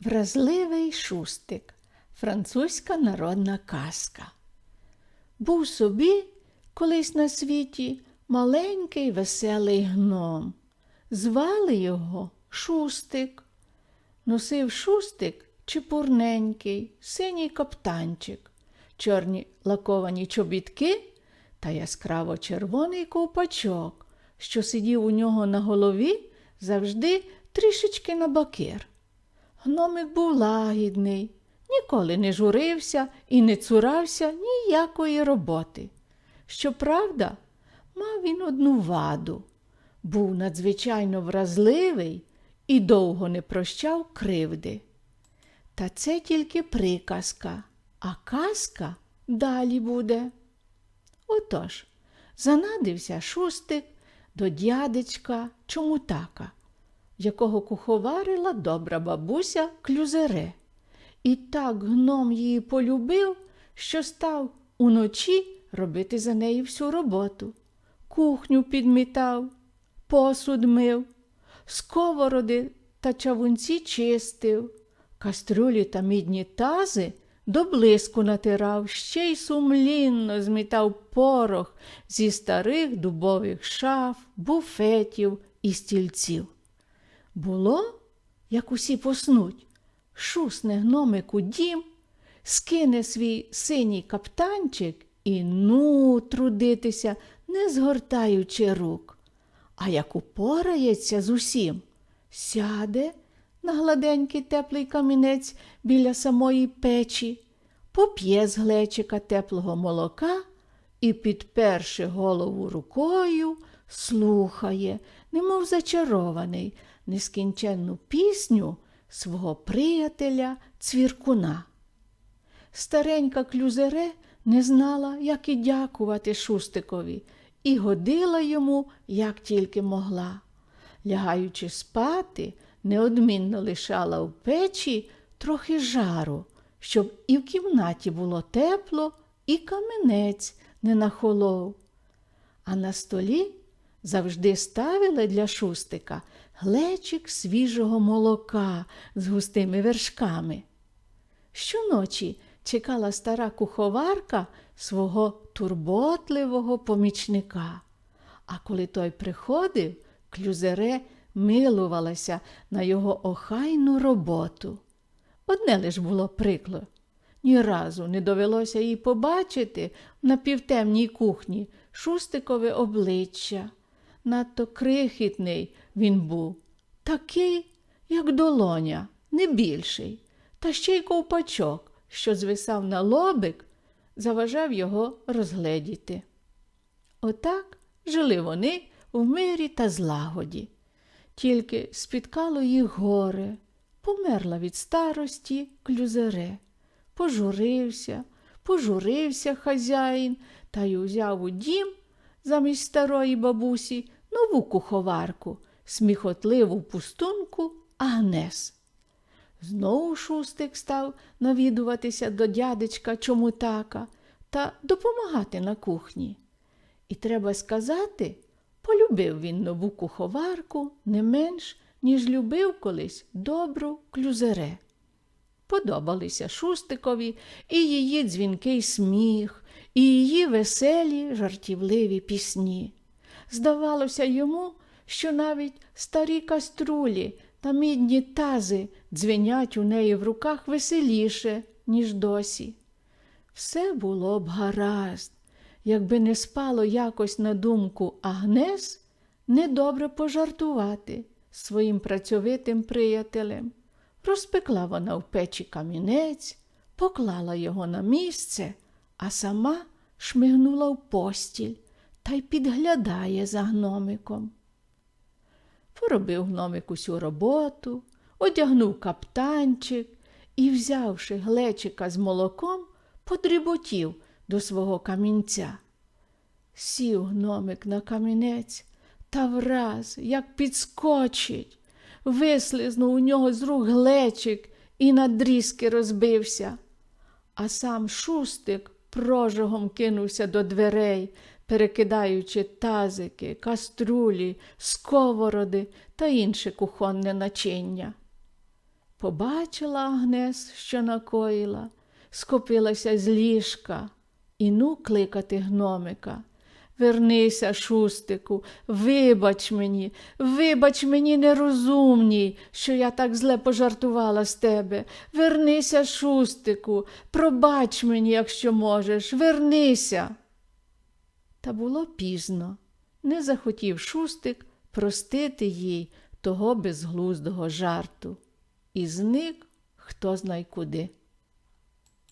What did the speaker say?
Вразливий шустик. Французька народна казка. Був собі колись на світі маленький веселий гном. Звали його Шустик. Носив шустик чепурненький, синій каптанчик, чорні лаковані чобітки та яскраво червоний ковпачок, що сидів у нього на голові завжди трішечки на бакир. Гномик був лагідний, ніколи не журився і не цурався ніякої роботи. Щоправда, мав він одну ваду був надзвичайно вразливий і довго не прощав кривди. Та це тільки приказка, а казка далі буде. Отож, занадився шустик до дядечка Чомутака, якого куховарила добра бабуся Клюзере. І так гном її полюбив, що став уночі робити за неї всю роботу. Кухню підмітав, посуд мив, сковороди та чавунці чистив, кастрюлі та мідні тази до блиску натирав, ще й сумлінно змітав порох зі старих дубових шаф, буфетів і стільців. Було, як усі поснуть, шусне гномик у дім, скине свій синій каптанчик і ну трудитися, не згортаючи рук. А як упорається з усім, сяде на гладенький теплий камінець біля самої печі, поп'є з глечика теплого молока і, підперши голову рукою, слухає, немов зачарований, нескінченну пісню свого приятеля цвіркуна. Старенька клюзере не знала, як і дякувати Шустикові, і годила йому, як тільки могла. Лягаючи спати, неодмінно лишала в печі трохи жару, щоб і в кімнаті було тепло, і каменець не нахолов. А на столі завжди ставила для шустика глечик свіжого молока з густими вершками. Щоночі чекала стара куховарка свого турботливого помічника. А коли той приходив, клюзере милувалася на його охайну роботу. Одне лиш було прикло. Ні разу не довелося їй побачити на півтемній кухні шустикове обличчя. Надто крихітний він був, такий, як долоня, не більший, та ще й ковпачок, що звисав на лобик, заважав його розгледіти. Отак жили вони в мирі та злагоді. Тільки спіткало їх горе, померла від старості клюзере. Пожурився, пожурився хазяїн та й узяв у дім замість старої бабусі нову куховарку, сміхотливу пустунку Агнес. Знову шустик став навідуватися до дядечка Чомутака та допомагати на кухні. І треба сказати, полюбив він нову куховарку не менш, ніж любив колись добру клюзере. Подобалися шустикові і її дзвінкий сміх, і її веселі жартівливі пісні. Здавалося йому, що навіть старі каструлі та мідні тази дзвенять у неї в руках веселіше, ніж досі. Все було б гаразд, якби не спало якось на думку Агнес недобре пожартувати своїм працьовитим приятелем. Розпекла вона в печі камінець, поклала його на місце, а сама шмигнула в постіль та й підглядає за гномиком. Поробив гномик усю роботу, одягнув каптанчик і, взявши глечика з молоком, подріботів до свого камінця. Сів гномик на камінець та враз, як підскочить, вислизнув у нього з рук глечик і на дрізки розбився. А сам шустик прожогом кинувся до дверей, перекидаючи тазики, каструлі, сковороди та інше кухонне начиння. Побачила Агнес, що накоїла, скопилася з ліжка і ну кликати гномика. Вернися, шустику, вибач мені, вибач мені нерозумній, що я так зле пожартувала з тебе. Вернися, шустику, пробач мені, якщо можеш, вернися. Та було пізно. Не захотів шустик простити їй того безглуздого жарту. І зник хто знай куди.